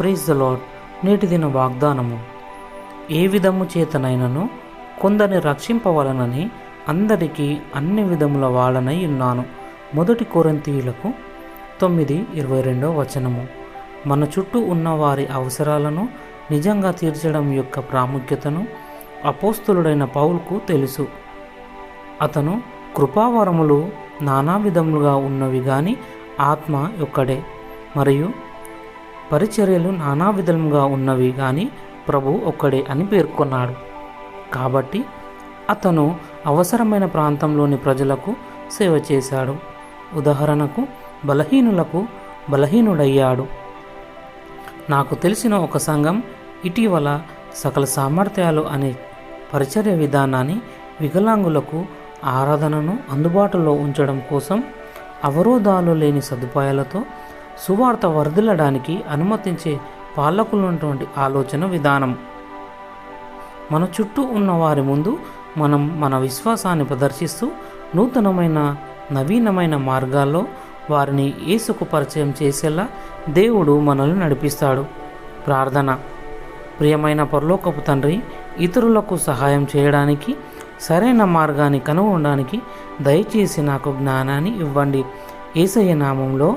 Praise the lord నేటి దిన వాగ్దానము. ఏ విధము చేతనైనను కొందరిని రక్షింపవలనని అందరికీ అన్ని విధముల వాడనై ఉన్నాను. మొదటి కొరంతీయులకు తొమ్మిది ఇరవై రెండో వచనము. మన చుట్టూ ఉన్న వారి అవసరాలను నిజంగా తీర్చడం యొక్క ప్రాముఖ్యతను అపోస్తులుడైన పౌల్కు తెలుసు. అతను కృపావరములు నానా విధములుగా ఉన్నవి కానీ ఆత్మ ఒక్కడే మరియు పరిచర్యలు నానా విధముగా ఉన్నవి కానీ ప్రభు ఒక్కడే అని పేర్కొన్నాడు. కాబట్టి అతను అవసరమైన ప్రాంతంలోని ప్రజలకు సేవ చేశాడు. ఉదాహరణకు బలహీనులకు బలహీనుడయ్యాడు. నాకు తెలిసిన ఒక సంఘం ఇటీవల సకల సామర్థ్యాలు అనే పరిచర్య విధానాన్ని వికలాంగులకు ఆరాధనను అందుబాటులో ఉంచడం కోసం అవరోధాలు లేని సదుపాయాలతో సువార్త వర్ధిల్లడానికి అనుమతించే పాలకులున్నటువంటి ఆలోచన విధానం. మన చుట్టూ ఉన్న వారి ముందు మనం మన విశ్వాసాన్ని ప్రదర్శిస్తూ నూతనమైన నవీనమైన మార్గాల్లో వారిని ఏసుకు పరిచయం చేసేలా దేవుడు మనల్ని నడిపిస్తాడు. ప్రార్థన. ప్రియమైన పరలోకపు తండ్రి ఇతరులకు సహాయం చేయడానికి సరైన మార్గాన్ని కనుగొనడానికి దయచేసి నాకు జ్ఞానాన్ని ఇవ్వండి. ఏసయ్య నామంలో